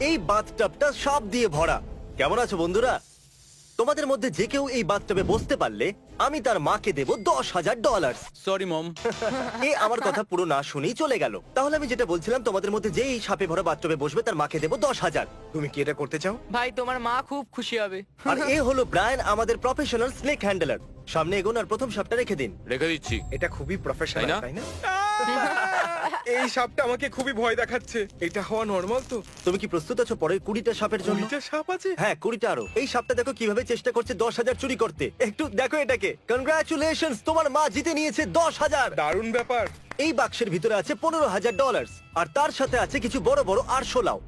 এই বাথটাবটা সব দিয়ে ভরা। কেমন আছো বন্ধুরা? তোমাদের মধ্যে যে কেউ এই বাথটাবে বসতে পারলে আমি তার মাকে দেব দশ হাজার ডলার সরি মম এ আমার কথা পুরো না শুনেই চলে গেল। তাহলে আমি যেটা বলছিলাম তোমাদের মধ্যে যে এই সাপে ভরা বাথটাবে বসবে তার মাকে দেব দশ হাজার। তুমি কি এটা করতে চাও? ভাই তোমার মা খুব খুশি হবে। আর এ হলো ব্রায়ান আমাদের প্রফেশনাল স্নেক হ্যান্ডলার সামনে এগোন আর প্রথম সাপটা রেখে দিন। রেখে দিচ্ছি। এটা খুবই প্রফেশনাল তাই না? এই সাপটা আমাকে খুবই ভয় দেখাচ্ছে। এটা হওয়া নর্মাল তো। তুমি কি প্রস্তুত আছো পরের কুড়িটা সাপের জন্য? সাপ আছে? হ্যাঁ কুড়িটা আরও। এই সাপটা দেখো কীভাবে চেষ্টা করছে দশ হাজার চুরি করতে। একটু দেখো এটাকে। কনগ্রাচুলেশন তোমার মা জিতে নিয়েছে দশ হাজার। দারুণ ব্যাপার। এই বাক্সের ভিতরে আছে পনেরো হাজার ডলার আর তার সাথে আছে কিছু বড় বড় আরশোলাও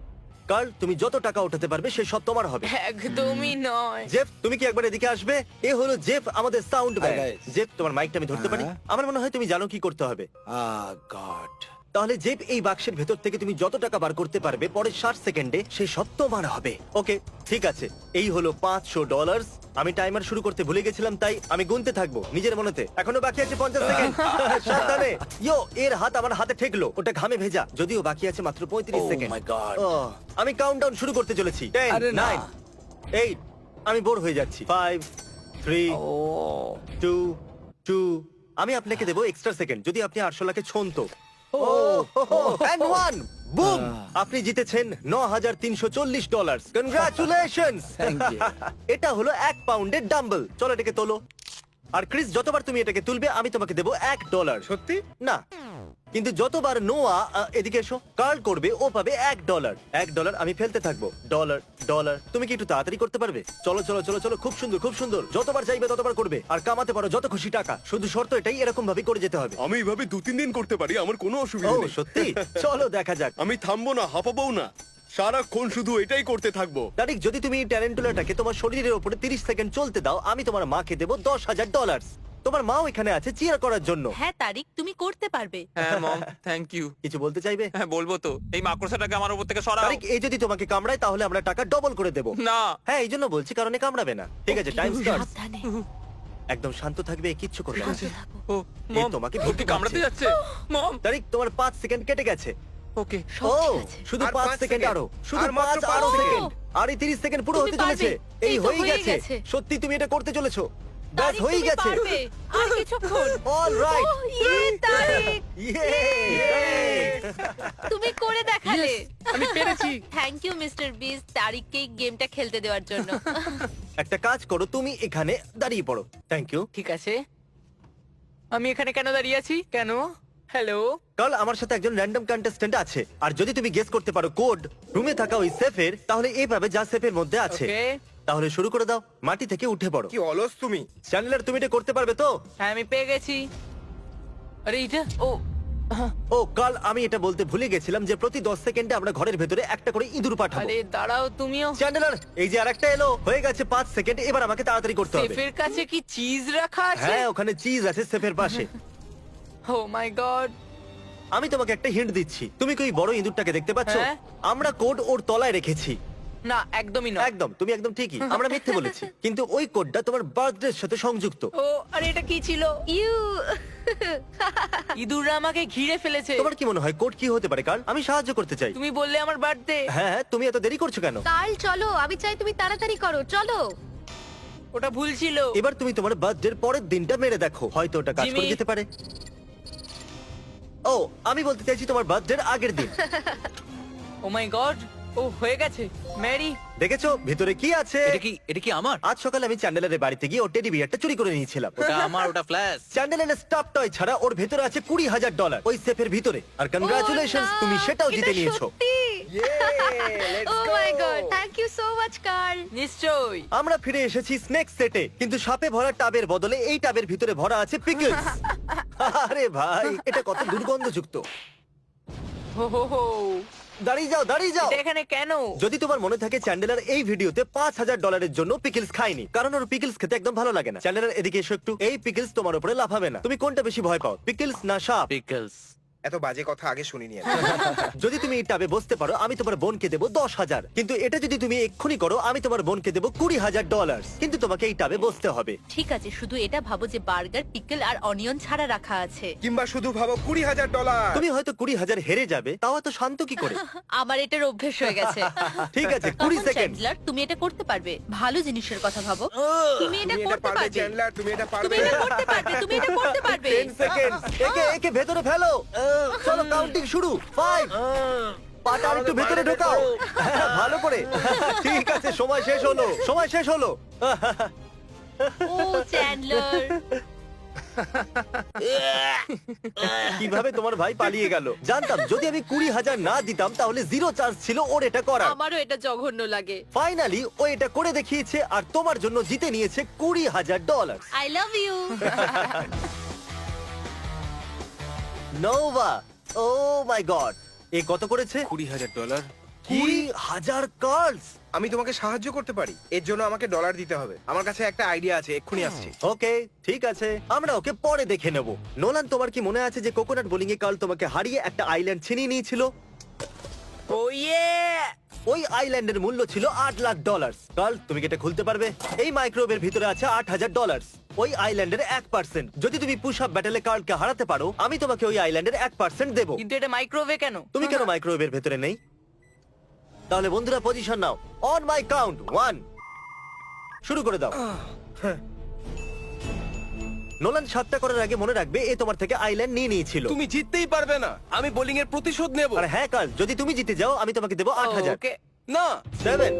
কার্ল তুমি যত টাকা উঠাতে পারবে সে সব তোমার হবে। একদমই নয়। জেফ তুমি কি একবার এদিকে আসবে? এ হলো জেফ আমাদের sound man Hi, guys. Jeff তোমার মাইকটা আমি ধরতে পারি? হ্যাঁ। আমার মনে হয় তুমি জানো কি করতে হবে। আহ গড তাহলে জেফ এই বাক্সের ভেতর থেকে তুমি যত টাকা বার করতে পারবে পরের ষাট সেকেন্ডে সে সব তোমার হবে। ওকে ঠিক আছে। এই হলো পাঁচশো ডলার আমি টাইমার শুরু করতে ভুলে গেছিলাম তাই আমি গুনতে থাকব নিজের মনেতে। এখনও বাকি আছে পঞ্চাশ সেকেন্ড। সাবধানে। ইয়ো এর হাত আমার হাতে ঠেকলো। ওটা ঘামে ভেজা। যদিও বাকি আছে মাত্র পঁয়ত্রিশ Oh সেকেন্ড. আমি কাউন্টডাউন শুরু করতে চলেছি। নাইন এইট আমি বোর হয়ে যাচ্ছি। ফাইভ থ্রি টু টু আমি আপনাকে দেবো এক্সট্রা সেকেন্ড যদি আপনি আটশো লাখে ছন্ত। And ওয়ান বুম আপনি জিতেছেন ন হাজার তিনশো চল্লিশ ডলার কনগ্রাচুলেশন এটা হলো এক পাউন্ডের ডাম্বল চলো এটাকে তোলো। আর ক্রিস যতবার তুমি এটাকে তুলবে আমি তোমাকে দেবো এক ডলার। সত্যি? না। কিন্তু যতবার নোয়া এদিকে এসো কার্ল করবে ও পাবে এক ডলার। এক ডলার আমি ফেলতে থাকব। Dollar dollar. তুমি কি একটু তাড়াতাড়ি করতে পারবে? চলো চলো চলো চলো খুব সুন্দর খুব সুন্দর। যতবার চাইবে ততবার করবে। আর কামাতে পারো যত খুশি টাকা। শুধু শর্ত এটাই এরকম ভাবে করে যেতে হবে। আমি এইভাবে দু তিন দিন করতে পারি আমার কোনো ও অসুবিধা নেই। সত্যি? চলো দেখা যাক। আমি থামবো না হাঁপাবো না। সারাক্ষণ শুধু এটাই করতে থাকব। যদি তুমি এই তোমার শরীরের উপরে তিরিশ সেকেন্ড চলতে দাও আমি তোমার মাকে দেবো দশ হাজার ডলার তোমার মাও এখানে আছে চিয়ার করার জন্য। হ্যাঁ তারিক তুমি করতে পারবে। হ্যাঁ মম থ্যাংক ইউ কিছু বলতে চাইবে? হ্যাঁ বলব তো। এই মাকড়সাটাকে আমার উপর থেকে সরাও। তারিখ এই যদি তোমাকে কামড়ায় তাহলে আমরা টাকা ডবল করে দেবো। না। হ্যাঁ এই জন্য বলছি কারণে কামড়াবে না। ঠিক আছে টাইম স্টার্ট সাবধানে। একদম শান্ত থাকবে কিচ্ছু করবে না। ও এ মম তোমাকে কামড়াতে যাচ্ছে? মম। তারিখ তোমার পাঁচ সেকেন্ড কেটে গেছে। ওকে ও শুধু আর পাঁচ পাঁচ সেকেন্ড। আরও শুধু আর মাত্র পাঁচ পাঁচ আরও। সেকেন্ড। আর এই তিরিশ সেকেন্ড পুরো তুমি হতে চলেছে। পারবে। এই এই তো হয়ে গেছে। গেছে। সত্যি তুমি এটা করতে চলেছো। ব্যাস তারিক, হয়ে তুমি গেছে। পারবে। আর কিছুক্ষণ। অল রাইট ওহ, ইয়ে, তারিক তুমি করে দেখালে। আমি পেরেছি। থ্যাংক ইউ মিস্টার বিস তারিককে এই গেমটা খেলতে দেওয়ার জন্য। একটা কাজ করো তুমি এখানে দাঁড়িয়ে পড়ো। থ্যাংক ইউ ঠিক আছে। আমি এখানে কেন দাঁড়িয়ে আছি? কেন? হ্যালো কাল আমার সাথে একজন র্যান্ডম কন্টেস্ট্যান্ট আছে। আর যদি তুমি গেস করতে পারো কোড রুমে থাকা ওই সেফের তাহলে এই পাবে যা সেফের মধ্যে আছে। ওকে তাহলে শুরু করে দাও মাটি থেকে উঠে পড়ো। কি অলস তুমি? চ্যানেলার তুমি এটা করতে পারবে তো? হ্যাঁ আমি পেয়ে গেছি। আরে এটা ও ও কাল আমি এটা বলতে ভুলে গেছিলাম যে প্রতি দশ সেকেন্ডে আমরা ঘরের ভেতরে একটা করে ইঁদুর পাঠাবো। আরে দাঁড়াও তুমিও। চ্যানেলার এই যে আরেকটা এলো হয়ে গেছে পাঁচ সেকেন্ড এবার আমাকে তাড়াতাড়ি করতে হবে। সেফের কাছে কি চিজ রাখা আছে? হ্যাঁ ওখানে চিজ আছে সেফের পাশে। ও মাই গড আমি তোমাকে একটা হিন্ট দিচ্ছি। তুমি কি ওই বড় ইঁদুরটাকে দেখতে পাচ্ছ? হ্যাঁ। আমরা কোড ওর তলায় রেখেছি। না একদমই নয়। একদম তুমি একদম ঠিকই। আমরা মিথ্যে বলেছি। কিন্তু ওই কোডটা তোমার বার্থডের সাথে সংযুক্ত। ও আরে এটা কি ছিল? ইউ। ইঁদুররা আমাকে ঘিরে ফেলেছে। তোমার কি মনে হয় কোড কি হতে পারে কাল আমি সাহায্য করতে চাই। তুমি বললে আমার বার্থডে হ্যাঁ হ্যাঁ, তুমি এত দেরি করছ কেন? কাল চলো আমি চাই তুমি তাড়াতাড়ি করো চলো। ওটা ভুল ছিল। এবার তুমি তোমার বার্থডের পরের দিনটা মেরে দেখো। হয়তো ওটা কাজ করে জিমি। যেতে পারে। ও আমি বলতে চাইছি তোমার বার্থডের আগের দিন। ও মাই গড ও হয়ে গেছে। ম্যারি দেখেছ? ভিতরে কি আছে? এটা কি এটা কি আমার? আজ সকালে আমি চ্যান্ডেলের বাড়িতে গিয়ে ওর টেডি বিয়ারটা চুরি করে নিয়েছিলাম। ওটা আমার ওটা ফ্ল্যাশ চ্যান্ডেলের স্টাফ টয় ছাড়া ওর ভেতরে আছে কুড়ি হাজার ডলার ওই সেফের ভিতরে। আর কনগ্রাচুলেশন ও তুমি সেটাও জিতে নিয়েছো। সত্যি। ও my god thank you so much Carl নিশ্চয়ই। আমরা ফিরে এসেছি স্নেক সেটে কিন্তু সাপে ভরা টাবের বদলে এই টাবের ভিতরে ভরা আছে পিকলস আরে ভাই এটা কত দুর্গন্ধযুক্ত। হো হো হো দাঁড়িয়ে যাও দাঁড়িয়ে যাও। এটা এখানে কেন? যদি তোমার মনে থাকে চ্যান্ডেলার এই ভিডিওতে পাঁচ হাজার ডলারের জন্য পিকলস খায়নি কারণ ওর পিকলস খেতে একদম ভালো লাগে না। চ্যান্ডেলার এদিকে এসো একটু এই পিকলস তোমার উপরে লাফাবে না। তুমি কোনটা বেশি ভয় পাও পিকলস না সাপ? পিকলস। এত বাজে কথা আগে শুনিনি আমি। যদি তুমি এই টাবে বসতে পারো আমি তোমার বোনকে দেবো দশ হাজার। কিন্তু এটা যদি তুমি এক্ষুনি করো আমি তোমার বোনকে দেবো কুড়ি হাজার ডলার কিন্তু তোমাকে এই টাবে বসতে হবে। ঠিক আছে শুধু এটা ভাবো যে বার্গার পিকল আর অনিয়ন ছাড়া রাখা আছে। কিংবা শুধু ভাবো কুড়ি হাজার ডলার তুমি হয়তো কুড়ি হাজার হেরে যাবে তাও এত শান্ত কি করে? আমার এটার অভ্যেস হয়ে গেছে। ঠিক আছে কুড়ি তখন সেকেন্ড। চ্যান্ডলার তুমি এটা করতে পারবে। ভালো জিনিসের কথা ভাবো। তুমি এটা তুমি এটা করতে পারবে পারবে। চ্যান্ডলার তুমি এটা তুমি পারবে। এটা করতে পারবে তুমি এটা করতে পারবে। সেকেন্ড একে একে ভেতরে ফেলো। চলো কাউন্টিং শুরু। ফাইভ পাটা আর একটু ভেতরে ঢোকাও। হ্যাঁ, ভালো করে। ঠিক আছে সময় শেষ হলো। সময় শেষ হলো। ও চ্যান্ডলার কীভাবে তোমার ভাই পালিয়ে গেল? জানতাম যদি আমি কুড়ি হাজার না দিতাম তাহলে জিরো চান্স ছিল ওর এটা করার। আমারও এটা জঘন্য লাগে। ফাইনালি ও এটা করে দেখিয়েছে আর তোমার জন্য জিতে নিয়েছে কুড়ি হাজার dollar I love you Nova oh my god এ কত করেছে? কুড়ি হাজার ডলার। কুড়ি হাজার কার্ডস আমি তোমাকে সাহায্য করতে পারি। এর জন্য আমাকে ডলার দিতে হবে। আমার কাছে একটা আইডিয়া আছে এক্ষুনি আসছি। ওকে ঠিক আছে। আমরা ওকে পরে দেখে নেব। নোলান তোমার কি মনে আছে যে কোকোনাট বোলিং এ কাল তোমাকে হারিয়ে একটা আইল্যান্ড ছিনিয়ে নিয়েছিল? ও ইয়ে ওই আইল্যান্ডের মূল্য ছিল আট লাখ ডলার কাল তুমি কি এটা খুলতে পারবে? এই মাইক্রোওয়েভের ভিতরে আছে আট হাজার ডলার ওই আইল্যান্ডের এক পার্সেন্ট যদি তুমি পুশ আপ ব্যাটেলে কার্লকে হারাতে পারো আমি তোমাকে ওই আইল্যান্ডের এক পার্সেন্ট দেবো। কিন্তু এটা মাইক্রোওয়েভে কেন? তুমি কেন মাইক্রোওয়েভের ভেতরে নেই? তাহলে বন্ধুরা position now. On my count one শুরু করে দাও। নোলান সাতটা করার আগে মনে রাখবে এ তোমার থেকে আইল্যান্ড নিয়ে নিয়েছিল। তুমি জিততেই পারবে না। আমি বোলিং এর প্রতিশোধ নেব। আর হ্যাঁ কাল যদি তুমি জিতে যাও আমি তোমাকে দেবো আট হাজার। ওকে না। সেভেন।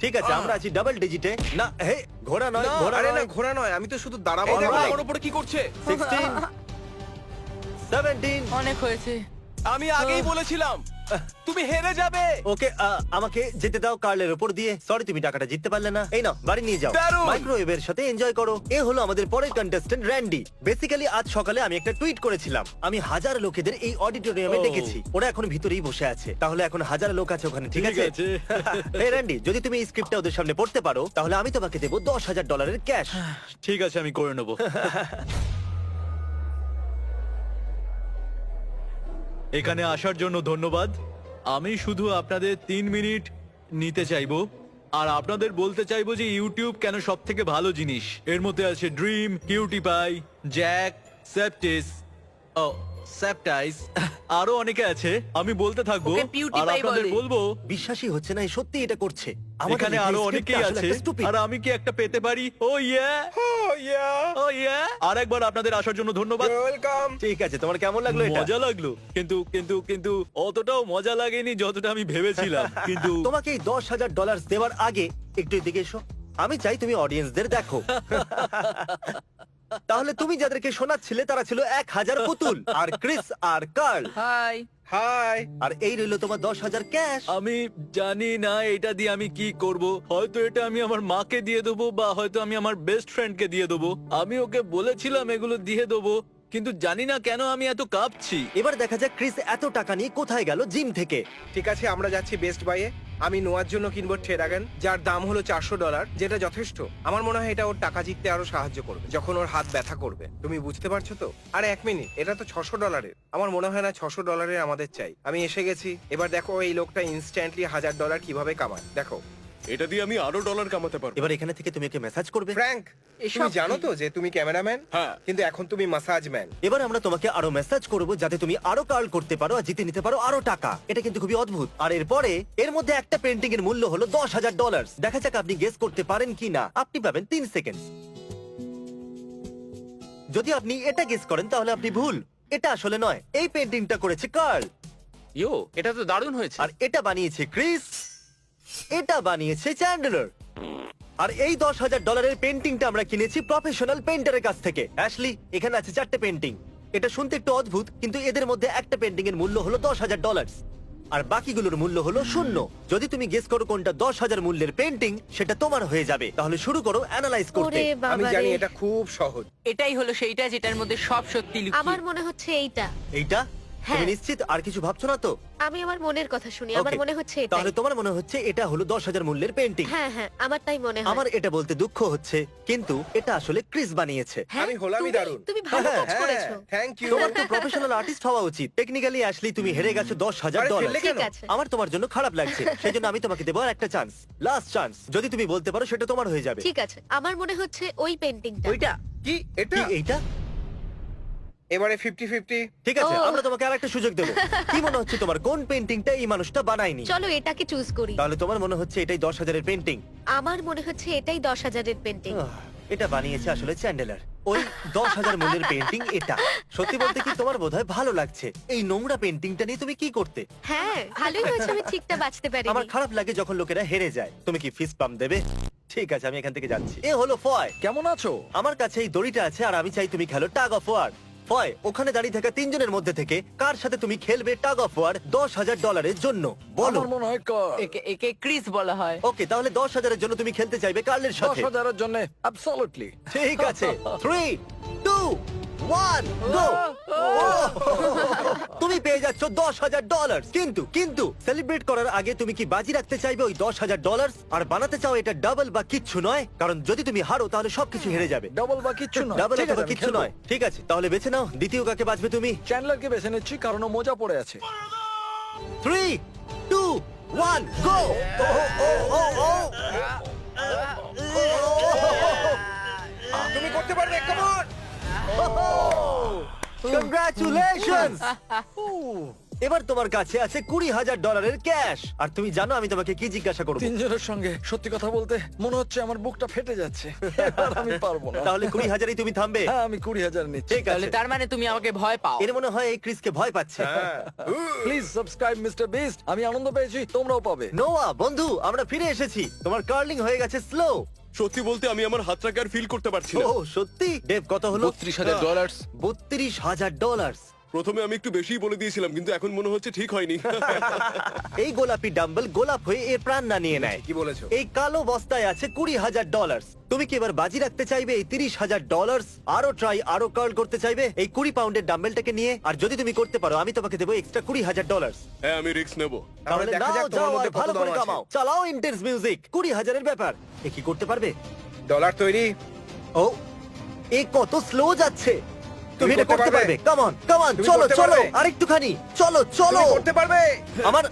ঠিক আছে আমরা আছি ডাবল ডিজিটে। না হে ঘোড়া নয় না, ঘোড়া আরে না নয়। ঘোরা নয় আমি তো শুধু দাঁড়াবো। এই দেখো আমার উপরে কি করছে। সিক্সটিন সেভেন্টিন অনেক হয়েছে। আমি আগেই বলেছিলাম তুমি হেরে যাবে। ওকে আমাকে যেতে দাও কার্লের উপর দিয়ে। সরি তুমি টাকাটা জিততে পারলে না। এই নাও বাড়ি নিয়ে যাও। দারুণ! মাইক্রোওয়েভের সাথে এনজয় করো। এ হলো আমাদের পরের কন্টেস্ট্যান্ট র্যান্ডি বেসিক্যালি আজ সকালে আমি একটা টুইট করেছিলাম। আমি হাজার লোকেদের এই অডিটোরিয়ামে ও। ডেকেছি। ওরা এখন ভিতরেই বসে আছে। তাহলে এখন হাজার লোক আছে ওখানে ঠিক ঠিক আছে? আছে। এই র্যান্ডি যদি তুমি এই স্ক্রিপ্টটা ওদের সামনে পড়তে পারো তাহলে আমি তোমাকে দেবো দশ হাজার ডলারের ক্যাশ ঠিক আছে আমি করে নেব। এখানে আসার জন্য ধন্যবাদ। আমি শুধু আপনাদের তিন মিনিট নিতে চাইব, আর আপনাদের বলতে চাইব যে ইউটিউব কেন সব থেকে ভালো জিনিস। এর মধ্যে আছে ড্রিম কিউটি পাই জ্যাক, সেপটিস, ও, সেপটাইস। আরও অনেকে আছে আমি বলতে থাকব ওকে আর Pie আপনাদের বলে। বলব বিশ্বাসই হচ্ছে না এ সত্যি এটা করছে আমাদের এখানে আরও অনেকেই আসলে আছে একটা stupid। আর আমি কি একটা পেতে পারি ও ইয়া Oh, yeah. ও ইয়া আর একবার আপনাদের আসার জন্য ধন্যবাদ welcome. ঠিক আছে তোমার কেমন লাগল এটা মজা লাগল কিন্তু কিন্তু কিন্তু অতটাও মজা লাগেনি যতটা আমি ভেবেছিলাম কিন্তু তোমাকে এই দশ হাজার ডলার দেওয়ার আগে একটু এদিকে এসো আমি চাই তুমি অডিয়েন্সদের দেখো তাহলে তুমি যাদেরকে শোনাচ্ছিলে তারা ছিল এক হাজার পুতুল। আর ক্রিস আর কার্ল। হাই। হাই। আর এই রইল তোমার দশ হাজার ক্যাশ। আমি জানি না এটা দিয়ে আমি কি করব। হয়তো এটা আমি আমার মাকে দিয়ে দেবো বা হয়তো আমি আমার বেস্ট ফ্রেন্ডকে দিয়ে দেবো। আমি ওকে বলেছিলাম এগুলো দিয়ে দেবো কিন্তু জানি না কেন আমি এত কাঁপছি। এবার দেখা যাক ক্রিস এত টাকা নিয়ে কোথায় গেল জিম থেকে। ঠিক আছে আমরা যাচ্ছি বেস্ট বাইয়ে আমি নোয়ার জন্য কিনবো ট্রেডাগান যার দাম হলো চারশো ডলার, যেটা যথেষ্ট। আমার মনে হয় এটা ওর টাকা জিততে আরও সাহায্য করবে, যখন ওর হাত ব্যথা করবে। তুমি বুঝতে পারছ তো? আর এক মিনিট, এটা তো ছশো ডলারের। আমার মনে হয় না ছশো ডলারের আমাদের চাই। আমি এসে গেছি, এবার দেখো এই লোকটা ইনস্ট্যান্টলি হাজার ডলার কীভাবে কামায়। দেখো এটা দিয়ে আমি আরও ডলার কামাতে পারব। এবার এখানে থেকে তুমি ওকে মেসেজ করবে? ফ্র্যাঙ্ক তুমি জানো তো যে তুমি ক্যামেরাম্যান হ্যাঁ। কিন্তু এখন তুমি মাসাজ ম্যান এবার আমরা তোমাকে আরও মেসেজ করব যাতে তুমি আরও কার্ল করতে পারো আর জিতে নিতে পারো আরও টাকা। এটা কিন্তু খুবই অদ্ভুত। আর এরপরে এর মধ্যে একটা পেন্টিং এর মূল্য হলো দশ হাজার ডলার দেখা যাক আপনি গেস করতে পারেন কি না। আপনি পাবেন তিন সেকেন্ড যদি আপনি এটা গেস করেন তাহলে আপনি ভুল। এটা আসলে নয়। এই পেন্টিংটা করেছে কার্ল ইয়ো এটা তো দারুণ হয়েছে। আর এটা বানিয়েছে ক্রিস এটা বানিয়েছে চ্যান্ডলার আর এই দশ হাজার ডলারের পেন্টিংটা আমরা কিনেছি প্রফেশনাল পেন্টারের কাছ থেকে। অ্যাশলি এখানে আছে চারটে পেন্টিং এটা শুনতে একটু অদ্ভুত কিন্তু এদের মধ্যে একটা পেন্টিং এর মূল্য হলো দশ হাজার ডলার আর বাকিগুলোর মূল্য হলো শূন্য। যদি তুমি গেস করো কোনটা দশ হাজার মূল্যের পেন্টিং সেটা তোমার হয়ে যাবে। তাহলে শুরু করো অ্যানালাইজ করতে। ওরে আমি জানি রে এটা খুব সহজ। এটাই হলো সেইটা যেটার মধ্যে সব সত্যি আমার মনে হচ্ছে এইটা। এইটা? তুমি হ্যাঁ। নিশ্চিত? আর কিছু ভাবছ না তো? আমি আমার মনের কথা শুনি আমার Okay. মনে হচ্ছে এটাই। তাহলে তোমার মনে হচ্ছে এটা হলো দশ হাজার মূল্যের পেন্টিং হ্যাঁ হ্যাঁ আমার তাই মনে হয়। আমার এটা বলতে দুঃখ হচ্ছে কিন্তু এটা আসলে ক্রিস বানিয়েছে। হ্যাঁ, আমি হলামই তুমি- দারুণ। তুমি ভালো হ্যাঁ, কাজ করেছ। থ্যাংক ইউ তোমার তো প্রফেশনাল আর্টিস্ট হওয়া উচিত। টেকনিক্যালি আসলে তুমি হেরে গেছো দশ হাজার আরে, ডলার ফেললে ঠিক কেন? আছে। আমার তোমার জন্য খারাপ লাগছে। সেই জন্য আমি তোমাকে দেবো আর একটা চান্স লাস্ট চান্স যদি তুমি বলতে পারো সেটা তোমার হয়ে যাবে। ঠিক আছে। আমার মনে হচ্ছে ওই পেন্টিংটা ওইটা? কি? এটা? কি এইটা? এবারে ফিফটি ফিফটি ঠিক আছে ও। আমরা তোমাকে আর একটা সুযোগ দেবো। কি মনে হচ্ছে তোমার? কোন পেন্টিংটা এই মানুষটা বানায়নি? চলো এটাকে চুজ করি। তাহলে তোমার মনে হচ্ছে এটাই দশ হাজারের পেন্টিং আমার মনে হচ্ছে এটাই দশ হাজারের পেন্টিং এটা বানিয়েছে আসলে চ্যান্ডেলার। ওই দশ হাজার মূল্যের পেন্টিং এটা। সত্যি বলতে কি তোমার বোধহয় ভালো লাগছে? এই নোংরা পেন্টিংটা নিয়ে তুমি কি করতে? হ্যাঁ ভালোই হয়েছে আমি ঠিকটা বাঁচতে আমার পারিনি খারাপ লাগে যখন লোকেরা হেরে যায়। তুমি কি ফিস পাম্প দেবে? ঠিক আছে আমি এখান থেকে যাচ্ছি। এ হলো ফয় কেমন আছো? আমার কাছে এই দড়িটা আছে আর আমি চাই তুমি খেলো টাগ অফ ওয়ার ফয় ওখানে দাঁড়িয়ে থাকা তিনজনের মধ্যে থেকে কার সাথে তুমি খেলবে টাগ অফ ওয়ার দশ হাজার ডলারের জন্য? বলো। আমার মনে হয় একে একে ক্রিস বলা হয়। ওকে তাহলে দশ হাজারের জন্য তুমি খেলতে চাইবে কার্লের দশ সাথে হাজারের জন্য অ্যাবসলুটলি ঠিক আছে। থ্রি টু ওয়ান গো তুমি পেয়ে যাচ্ছ দশ হাজার ডলার কিন্তু কিন্তু সেলিব্রেট করার আগে তুমি কি বাজি রাখতে চাইবে ওই দশ হাজার ডলার আর বানাতে চাও এটা ডাবল বা কিচ্ছু নয় কারণ যদি তুমি হারো তাহলে সবকিছু হেরে যাবে। ডাবল বা কিচ্ছু নয়। ডাবল ঠিক আছে, অথবা আমি কিচ্ছু খেলব। নয়। ঠিক আছে তাহলে বেছে নাও দ্বিতীয় কাকে বাজবে তুমি? চ্যান্ডলারকে বেছে নিচ্ছি কারণ ও মোজা পড়ে আছে। থ্রি টু ওয়ান গো তুমি করতে পারবে কেমন কংগ্রাচুলেশনস এবার তোমার কাছে আছে কুড়ি হাজার ডলারের ক্যাশ। আর তুমি জানো আমি তোমাকে কি জিজ্ঞাসা করব? তিনজনের সঙ্গে সত্যি কথা বলতে মনে হচ্ছে আমার বুকটা ফেটে যাচ্ছে। আমি পারব না। তাহলে কুড়ি হাজারই তুমি থামবে। হ্যাঁ আমি কুড়ি হাজার নিচ্ছি। ঠিক তাহলে আছে তার মানে তুমি আমাকে ভয় পাও। এর মনে হয় এই ক্রিসকে ভয় পাচ্ছে। প্লিজ সাবস্ক্রাইব মিস্টার বিস্ট আমি আনন্দ পেয়েছি তোমরাও পাবে। নোয়া বন্ধু আমরা ফিরে এসেছি। তোমার কার্লিং হয়ে গেছে স্লো। সত্যি বলতে আমি আমার হাতটাকে আর ফিল করতে পারছি না। ও সত্যি? দেব কত হলো? বত্রিশ হাজার ডলার বত্রিশ হাজার ডলার প্রথমে আমি একটু বেশিই বলে দিয়েছিলাম কিন্তু এখন মনে হচ্ছে ঠিক হয়নি। এই গোলাপি ডাম্বল গোলাপ হয়ে এর প্রাণ না নিয়ে নেয়। কি বলেছ। এই কালো বস্তায় আছে কুড়ি হাজার ডলার তুমি কি এবার বাজি রাখতে চাইবে এই তিরিশ হাজার ডলার আরও ট্রাই আরও কার্ল করতে চাইবে এই কুড়ি পাউন্ডের ডাম্বেলটাকে নিয়ে? আর যদি তুমি করতে পারো আমি তোমাকে দেবো এক্সট্রা কুড়ি হাজার ডলার হ্যাঁ আমি রিস্ক নেব। তাহলে দেখা নাও তোমার যাও মধ্যে কত ভালো দম করে আছে। কামাও। চালাও ইন্টেন্স মিউজিক কুড়ি হাজারের ব্যাপার। এ কি করতে পারবে? ডলার তৈরি। ও এ কত স্লো যাচ্ছে। তুমি এটা করতে পারবে। তুমি চলো করতে চলো পারবে? আরেকটুখানি চলো চলো। তুমি করতে পারবে। আমার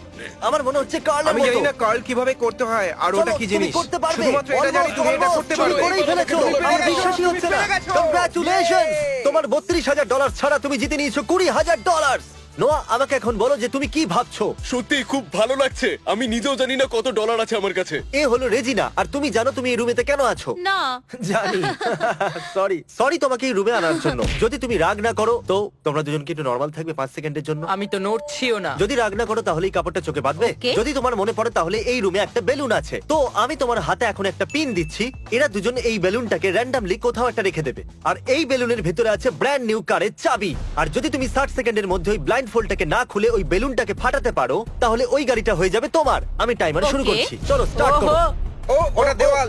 আমার মনে হচ্ছে কার্ল আমি জানি না কার্ল কীভাবে করতে হয় আর ওটা কি জিনিস? করতে পারবে। শুধুমাত্র এটা জানি তুমি এটা করতে পারবে। করেই ফেলেছো। তুমি পেরে আমার গেছো, বিশ্বাসই তুমি হচ্ছে না। পেরে গেছো। Congratulation Yay! তোমার বত্রিশ হাজার ডলার ছাড়া তুমি জিতে নিয়েছো কুড়ি হাজার ডলার নোয়া আমাকে এখন বলো যে তুমি কি ভাবছ? সত্যি খুব ভালো লাগছে। আমি নিজেও জানি না কত ডলার আছে আমার কাছে। এ হলো রেজিনা আর তুমি জানো তুমি এই রুমেতে কেন আছো? না। জানি। সরি সরি তোমাকে এই রুমে আনার জন্য। যদি তুমি রাগ না করো তো তোমরা দুজন কি একটু নর্মাল থাকবে পাঁচ সেকেন্ডের জন্য। আমি তো নড়ছিও না। যদি রাগ না করো তাহলে এই কাপড়টা চোখে বাঁধবে। Okay. যদি তোমার মনে পড়ে তাহলে এই রুমে একটা বেলুন আছে। তো আমি তোমার হাতে এখন একটা পিন দিচ্ছি। এরা দুজন এই বেলুনটাকে র্যান্ডামলি কোথাও একটা রেখে দেবে। আর এই বেলুনের ভিতরে আছে ব্র্যান্ড নিউ কারের চাবি। আর যদি তুমি ষাট সেকেন্ডের মধ্যে ওই ফোল্ডটাকে না খুলে ওই বেলুনটাকে ফাটাতে পারো তাহলে ওই গাড়িটা হয়ে যাবে তোমার। আমি টাইমার শুরু Okay. করছি। চলো স্টার্ট করো। ওহো, ও ওটা দেওয়াল।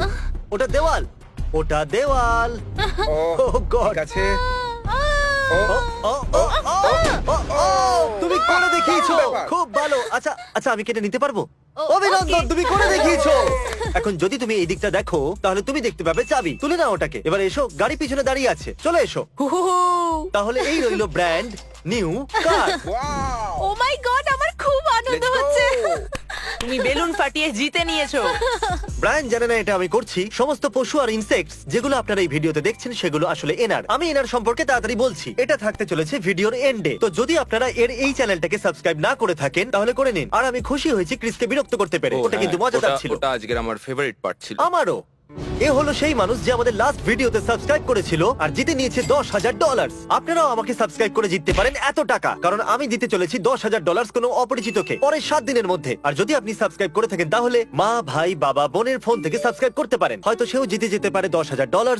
ওটা দেওয়াল। ওটা দেওয়াল। ও Oh God. ঠিক আছে। ও ও, ও, ও, ও, ও, ও, তুমি করে দেখিয়েছো। দারুণ ব্যাপার। খুব ভালো। আচ্ছা আচ্ছা আমি কেটে নিতে পারব? ও, অভিনন্দন okay. তুমি করে দেখিয়েছো। এখন যদি তুমি এই দিকটা দেখো তাহলে তুমি দেখতে পাবে চাবি। তুলে নাও ওটাকে। এবার এসো গাড়ি পিছনে দাঁড়িয়ে আছে। চলে এসো। হুহুহু। তাহলে এই রইল brand new car oh my god আমার খুব আনন্দ হচ্ছে। তুমি বেলুন ফাটিয়ে জিতে নিয়েছো। ব্রায়ান জানে না এটা আমি করছি। সমস্ত পশু আর ইনসেক্টস যেগুলো আপনারা এই ভিডিওতে দেখছেন সেগুলো আসলে এনার। আমি এনার সম্পর্কে তাড়াতাড়ি বলছি। এটা থাকতে চলেছে ভিডিওর এন্ডে তো যদি আপনারা এর এই চ্যানেলটাকে সাবস্ক্রাইব না করে থাকেন তাহলে করে নিন। আর আমি খুশি হয়েছি ক্রিসকে বিরক্ত করতে পেরে। ওটা কিন্তু মজাদার ছিল। ওটা আজকের আমার ফেভারিট পার্ট ছিল। আমারও। এ হলো সেই মানুষ যে আমাদের লাস্ট ভিডিওতে সাবস্ক্রাইব করেছিল আর জিতে নিয়েছে দশ হাজার ডলার আপনারাও আমাকে সাবস্ক্রাইব করে জিততে পারেন এত টাকা, কারণ আমি দিতে চলেছি দশ হাজার ডলার কোনো অপরিচিতকে পরে সাত দিনের মধ্যে। আর যদি আপনি সাবস্ক্রাইব করে থাকেন, তাহলে মা, ভাই, বাবা, বোনের ফোন থেকে সাবস্ক্রাইব করতে পারেন। হয়তো সেও জিতে যেতে পারে দশ হাজার ডলার